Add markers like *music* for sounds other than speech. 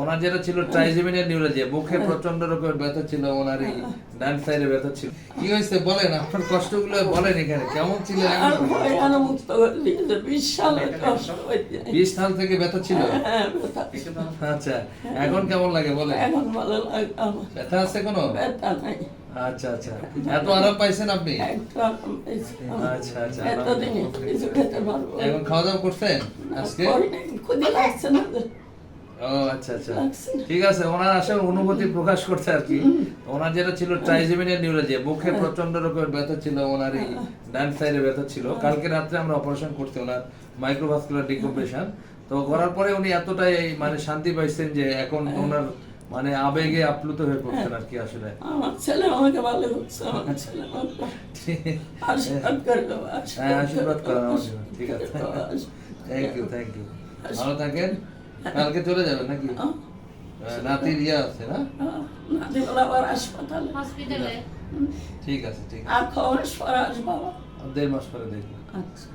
ওনার যেটা ছিল ট্রাইজেমিনের প্রচণ্ড রকমের ব্যথা ছিল ওনার এই ডান সাইডে ব্যথা ছিল। কি হয়েছে বলেন আপনার কষ্টগুলো বলেন এখানে কেমন ছিল? বিশ সালে থেকে ব্যথা ছিল? হ্যাঁ ব্যথা ছিল। আচ্ছা এখন কেমন লাগে বলেন? এখন ভালো লাগে ব্যথা আছে কোনো ব্যথা নাই। আচ্ছা আচ্ছা এত আরাম পাইছেন আপনি। আচ্ছা আচ্ছা এখন খাওয়া দাওয়া করছেন আজকে? ও আচ্ছা আচ্ছা। ঠিক আছে ওনার আসলে অনুভূতি প্রকাশ করছে আর কি। ওনার যেটা ছিল ট্রাইজেমিনের নিউরোলজি মুখে প্রচণ্ড রকমের ব্যথা ছিল ওনার এই ডান সাইডে ব্যথা ছিল। কালকে রাত্রে আমরা অপারেশন করতে ওনার মাইক্রোভাস্কুলার ডিকম্প্রেশন তো করার পরে উনি এতটাই মানে শান্তি পাইছেন যে এখন ওনার মানে আবেগে আপ্লুত হয়ে পড়ছেন আর কি আসলে। আমার ছেলে আমাকে ভালো হচ্ছে আমার ছেলে *laughs* আশীর্বাদ করে হ্যাঁ আশীর্বাদ আমার ঠিক আছে। থ্যাংক ইউ থ্যাংক ইউ ভালো থাকেন। কালকে চলে যাবে নাকি? আহ, নাতির ইয়ে আছে না? নাতিবেলা আবার হাসপাতাল। হসপিটালে। ঠিক আছে ঠিক আছে। আর খবর পরে আসব দেড় মাস পরে দেখব। আচ্ছা।